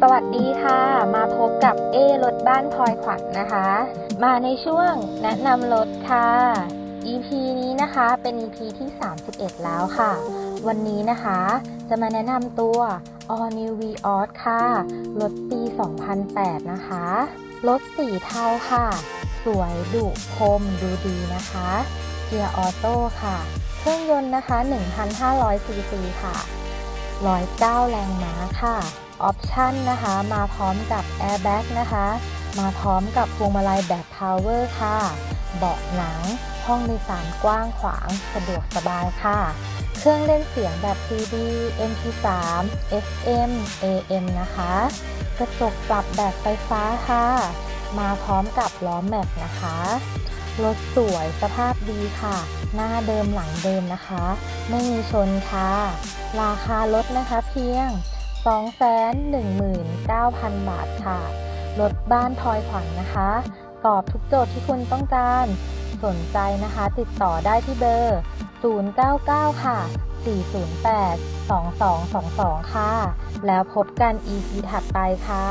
สวัสดีค่ะ มาพบกับเอรถบ้านพลอยขวัญนะคะ มาในช่วงแนะนำรถค่ะ EP นี้นะคะเป็น EP ที่ 31 แล้วค่ะ วันนี้นะคะจะมาแนะนำตัว All New Vios ค่ะ รถปี 2008 นะคะ รถสีเทาค่ะ สวยดุคมดูดีนะคะ เกียร์ออโต้ค่ะ เครื่องยนต์นะคะ 1,500ซีซีค่ะ 109 แรงม้าค่ะ ออปชันนะคะ มาพร้อมกับ Airbag นะคะ มาพร้อมกับพวงมาลัยแบบ Power ค่ะ เบาะหนัง ห้องโดยสารกว้างขวาง สะดวกสบายค่ะ เครื่องเล่นเสียงแบบ CD MP3 FM AM นะคะ กระจกปรับแบบไฟฟ้าค่ะ มาพร้อมกับล้อแม็กนะคะ รถสวยสภาพดีค่ะ หน้าเดิมหลังเดิมนะคะ ไม่มีชนค่ะ ราคารถนะคะเพียง 219,000 บาทค่ะรถบ้านทอยขวัญนะคะ ตอบทุกโจทย์ที่คุณต้องการ สนใจนะคะ ติดต่อได้ที่เบอร์ 099 ค่ะ 408 2222 ค่ะ แล้วพบกัน EP ถัดไปค่ะ